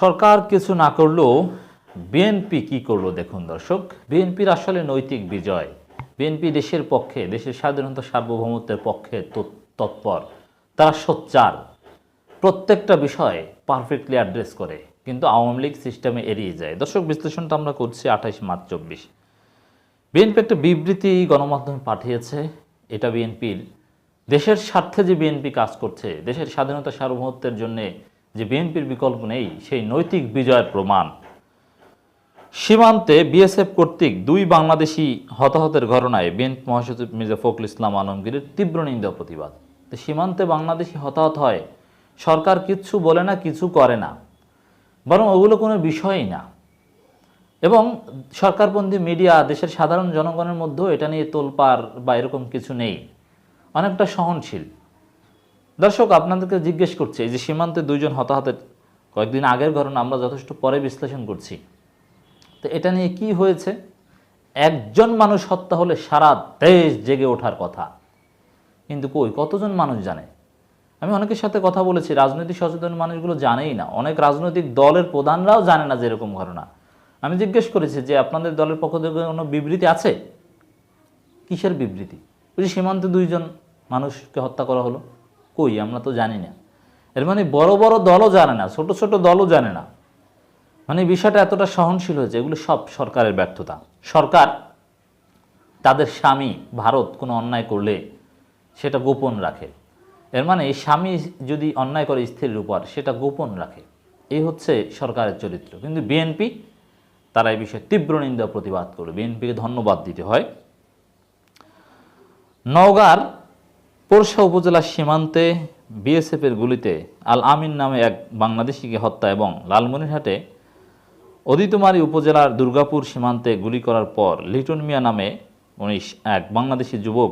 সরকার কিছু না করলেও বিএনপি কি করল দেখুন দর্শক। বিএনপির আসলে নৈতিক বিজয়। বিএনপি দেশের পক্ষে, দেশের স্বাধীনতা সার্বভৌমত্বের পক্ষে তৎপর। তারা সোচ্চার। প্রত্যেকটা বিষয় পারফেক্টলি অ্যাড্রেস করে। কিন্তু আওয়ামী লীগ সিস্টেমে এড়িয়ে যায়। দর্শক, বিশ্লেষণটা আমরা করছি আঠাইশ মার্চ চব্বিশ। বিএনপি একটা বিবৃতি গণমাধ্যমে পাঠিয়েছে। এটা বিএনপির। দেশের স্বার্থে যে বিএনপি কাজ করছে, দেশের স্বাধীনতা সার্বভৌমত্বের জন্য যে বিএনপির বিকল্প নেই, সেই নৈতিক বিজয়ের প্রমাণ। সীমান্তে বিএসএফ কর্তৃক দুই বাংলাদেশি হতাহতের ঘটনায় বিএনপি মহাসচিব মির্জা ফখরুল ইসলাম আলমগীরের তীব্র নিন্দা প্রতিবাদ। তো সীমান্তে বাংলাদেশি হতাহত হয়, সরকার কিচ্ছু বলে না, কিছু করে না, বরং ওগুলো কোনো বিষয়ই না। এবং সরকারপন্থী মিডিয়া, দেশের সাধারণ জনগণের মধ্যেও এটা নিয়ে তোলপাড় বা এরকম কিছু নেই। অনেকটা সহনশীল। দর্শক, আপনাদেরকে জিজ্ঞেস করছে যে সীমান্তে দুইজন হতাহতের কয়েকদিন আগের ঘটনা আমরা যথেষ্ট পরে বিশ্লেষণ করছি। তো এটা নিয়ে কি হয়েছে? একজন মানুষ হত্যা হলে সারা দেশ জেগে ওঠার কথা। কিন্তু কই, কতজন মানুষ জানে? আমি অনেকের সাথে কথা বলেছি, রাজনৈতিক সচেতন মানুষগুলো জানেই না। অনেক রাজনৈতিক দলের প্রধানরাও জানে না যে এরকম ঘটনা। আমি জিজ্ঞেস করেছি যে আপনাদের দলের পক্ষ থেকে কোনো বিবৃতি আছে? কিসের বিবৃতি? যে সীমান্তে দুইজন মানুষকে হত্যা করা হলো। কই? আমরা তো জানি না। এর মানে বড় বড় দলও জানে না, ছোট ছোট দলও জানে না। মানে বিষয়টা এতটা সহনশীল হয়েছে, এগুলো সব সরকারের ব্যর্থতা। সরকার, তাদের স্বামী ভারত কোনো অন্যায় করলে সেটা গোপন রাখে। এর মানে স্বামী যদি অন্যায় করে স্ত্রীর উপর, সেটা গোপন রাখে। এই হচ্ছে সরকারের চরিত্র। কিন্তু বিএনপি, তারা এই বিষয়ে তীব্র নিন্দা প্রতিবাদ করে বিএনপিকে ধন্যবাদ দিতে হয়। নওগাঁর পোরশা উপজেলার সীমান্তে বিএসএফের গুলিতে আল আমিন নামে এক বাংলাদেশিকে হত্যা এবং লালমনিরহাটে অদিতমারী উপজেলার দুর্গাপুর সীমান্তে গুলি করার পর লিটন মিয়া নামে উনিশ এক বাংলাদেশি যুবক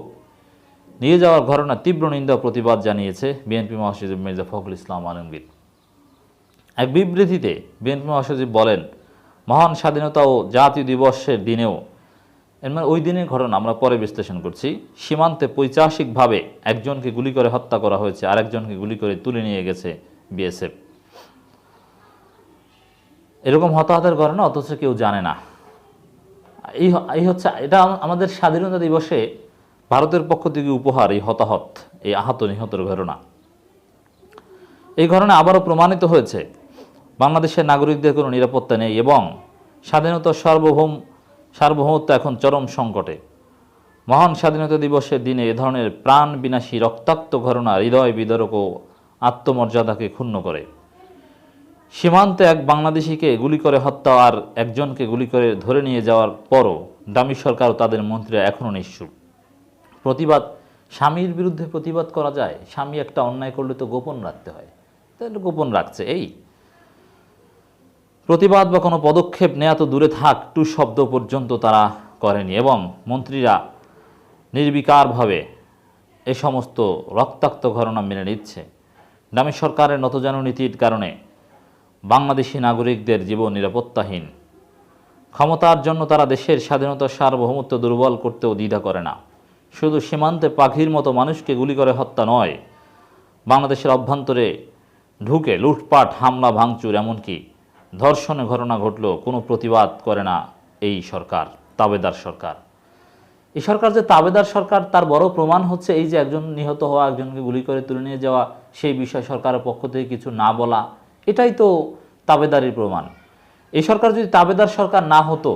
নিয়ে যাওয়ার ঘটনা তীব্র নিন্দা প্রতিবাদ জানিয়েছে বিএনপি মহাসচিব মির্জা ফখরুল ইসলাম আলমগীর। এক বিবৃতিতে বিএনপি মহাসচিব বলেন, মহান স্বাধীনতা ও জাতীয় দিবসের দিনেও এর মানে ওই দিনের ঘটনা আমরা পরে বিশ্লেষণ করছি। সীমান্তে পৈচাসিকভাবে একজনকে গুলি করে হত্যা করা হয়েছে, আরেকজনকে গুলি করে তুলে নিয়ে গেছে বিএসএফ। এরকম হতাহতের ঘটনা অথচ কেউ জানে না। এই এই হচ্ছে, এটা আমাদের স্বাধীনতা দিবসে ভারতের পক্ষ থেকে উপহার, এই হতাহত, এই আহত নিহতের ঘটনা। এই ঘটনা আবারও প্রমাণিত হয়েছে। বাংলাদেশের নাগরিকদের কোনো নিরাপত্তা নেই এবং স্বাধীনতার সার্বভৌম সার্বভৌমত্ব এখন চরম সংকটে। মহান স্বাধীনতা দিবসের দিনে এ ধরনের প্রাণ বিনাশী রক্তাক্ত ঘটনা হৃদয় বিদরক ও আত্মমর্যাদাকে ক্ষুণ্ণ করে। সীমান্তে এক বাংলাদেশিকে গুলি করে হত্যা আর একজনকে গুলি করে ধরে নিয়ে যাওয়ার পরও দামি সরকার তাদের মন্ত্রীরা এখনও নিশ্চুপ প্রতিবাদ, স্বামীর বিরুদ্ধে প্রতিবাদ করা যায়, স্বামী একটা অন্যায় করলে তো গোপন রাখতে হয়। তাহলে গোপন রাখছে, এই প্রতিবাদ বা কোনো পদক্ষেপ নেওয়া তো দূরে থাক, টু শব্দ পর্যন্ত তারা করেনি এবং মন্ত্রীরা নির্বিকারভাবে এ সমস্ত রক্তাক্ত ঘটনা মেনে নিচ্ছে। দামি সরকারের নতজানু নীতির কারণে বাংলাদেশি নাগরিকদের জীবন নিরাপত্তাহীন। ক্ষমতার জন্য তারা দেশের স্বাধীনতার সার্বভৌমত্ব দুর্বল করতেও দ্বিধা করে না। শুধু সীমান্তে পাখির মতো মানুষকে গুলি করে হত্যা নয়, বাংলাদেশের অভ্যন্তরে ঢুকে লুটপাট, হামলা, ভাঙচুর এমনকি ধর্ষণের ঘটনা ঘটলেও কোনো প্রতিবাদ করে না এই সরকার, তাবেদার সরকার। এই সরকার যে তাবেদার সরকার, তার বড় প্রমাণ হচ্ছে এই যে একজন নিহত হওয়া, একজনকে গুলি করে তুলে নিয়ে যাওয়া, সেই বিষয়ে সরকারের পক্ষ থেকে কিছু না বলা, এটাই তো তাবেদারির প্রমাণ। এই সরকার যদি তাবেদার সরকার না হতো,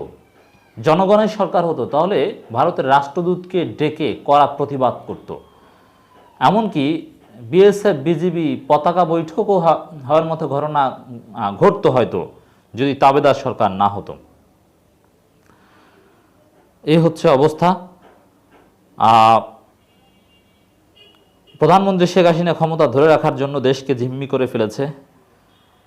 জনগণের সরকার হতো, তাহলে ভারতের রাষ্ট্রদূতকে ডেকে কড়া প্রতিবাদ করত। এমনকি বিএসএফ, বিজিবি পতাকা বৈঠকও হওয়ার মতো ঘটনা ঘটতো হয়তো যদি তাবেদার সরকার না হতো। এই হচ্ছে অবস্থা। প্রধানমন্ত্রী শেখ হাসিনা ক্ষমতা ধরে রাখার জন্য দেশকে জিম্মি করে ফেলেছে।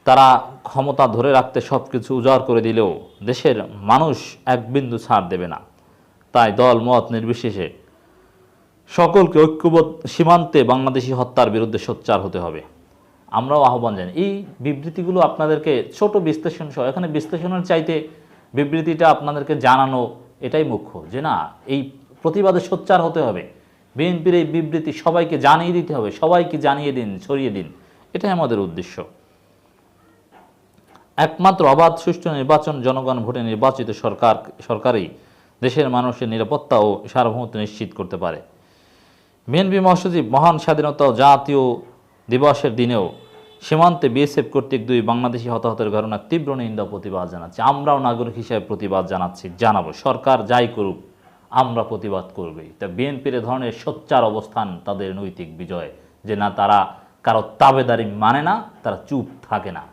তারা ক্ষমতা ধরে রাখতে সব কিছু উজাড় করে দিলেও দেশের মানুষ এক বিন্দু ছাড় দেবে না। তাই দল মত নির্বিশেষে সকলকে ঐক্যবোধ সীমান্তে বাংলাদেশি হত্যার বিরুদ্ধে সোচ্চার হতে হবে। আমরাও আহ্বান জানি এই বিবৃতিগুলো আপনাদেরকে ছোট বিশ্লেষণ সহ, এখানে বিশ্লেষণের চাইতে বিবৃতিটা আপনাদেরকে জানানো এটাই মুখ্য, যে না, এই প্রতিবাদে সোচ্চার হতে হবে। বিএনপির এই বিবৃতি সবাইকে জানিয়ে দিতে হবে, সবাইকে জানিয়ে দিন, ছড়িয়ে দিন। এটাই আমাদের উদ্দেশ্য। একমাত্র অবাধ, সুষ্ঠু নির্বাচন, জনগণ ভোটে নির্বাচিত সরকার, সরকারই দেশের মানুষের নিরাপত্তা ও সার্বভৌমত্ব নিশ্চিত করতে পারে। বিএনপি মহাসচিব, মহান স্বাধীনতা জাতীয় দিবসের দিনেও সীমান্তে বিএসএফ কর্তৃক দুই বাংলাদেশি হতাহতের ঘটনার তীব্র নিন্দা প্রতিবাদ জানাচ্ছি। আমরাও নাগরিক হিসেবে প্রতিবাদ জানাচ্ছি, জানাব। সরকার যাই করুক, আমরা প্রতিবাদ করবেই। তা বিএনপির এ ধরনের সোচ্চার অবস্থান তাদের নৈতিক বিজয়, যে না তারা কারও তাবেদারি মানে না, তারা চুপ থাকে না।